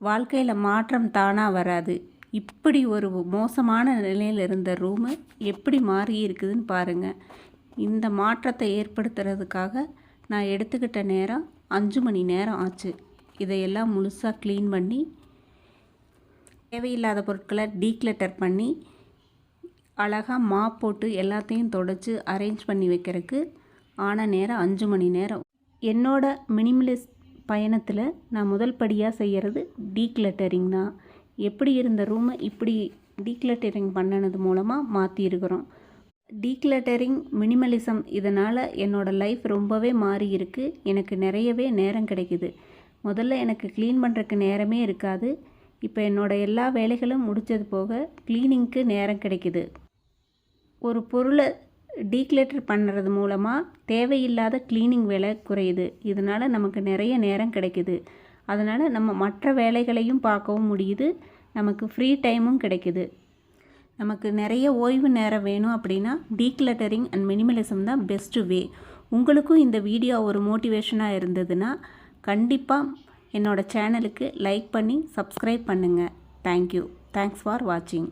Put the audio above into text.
வாழ்க்கையில் மாற்றம் தானாக வராது. இப்படி ஒரு மோசமான நிலையில் இருந்த ரூமு எப்படி மாறி இருக்குதுன்னு பாருங்கள் இந்த மாற்றத்தை ஏற்படுத்துறதுக்காக நான் எடுத்துக்கிட்ட நேரம் அஞ்சு மணி நேரம் ஆச்சு. இதையெல்லாம் முழுசாக க்ளீன் பண்ணி தேவையில்லாத பொருட்களை டீக்ளட்டர் பண்ணி அழகாக மா போட்டு எல்லாத்தையும் தொடச்சி அரேஞ்ச் பண்ணி வைக்கிறதுக்கு ஆன நேரம் அஞ்சு மணி நேரம். என்னோட மினிமலிஸ்ட் பயணத்தில் நான் முதல் படியாக செய்கிறது டீக்ளட்டரிங் தான் எப்படி இருந்த ரூமை இப்படி டீக்ளட்டரிங் பண்ணினது மூலமாக மாற்றிருக்கிறோம் டீக்ளட்டரிங் மினிமலிசம் இதனால் என்னோடய லைஃப் ரொம்பவே மாறி இருக்குது எனக்கு நிறையவே நேரம் கிடைக்குது. முதல்ல எனக்கு க்ளீன் பண்ணுறக்கு நேரமே இருக்காது. இப்போ என்னோடய எல்லா வேலைகளும் முடித்தது போக க்ளீனிங்க்கு நேரம் கிடைக்குது. ஒரு பொருளை டீக்லெட்டர் பண்ணுறது மூலமாக தேவையில்லாத க்ளீனிங் வேலை குறையுது. இதனால் நமக்கு நிறைய நேரம் கிடைக்குது. அதனால் நம்ம மற்ற வேலைகளையும் பார்க்கவும் முடியுது. நமக்கு ஃப்ரீ டைமும் கிடைக்குது. நமக்கு நிறைய ஓய்வு நேரம் வேணும் அப்படின்னா டீக்ளட்டரிங் அண்ட் மினிமலிசம் தான் பெஸ்ட்டு வே உங்களுக்கும் இந்த வீடியோ ஒரு மோட்டிவேஷனாக இருந்ததுன்னா கண்டிப்பாக என்னோடய சேனலுக்கு லைக் பண்ணி சப்ஸ்கிரைப் பண்ணுங்கள் தேங்க்யூ தேங்க்ஸ் ஃபார் வாட்சிங்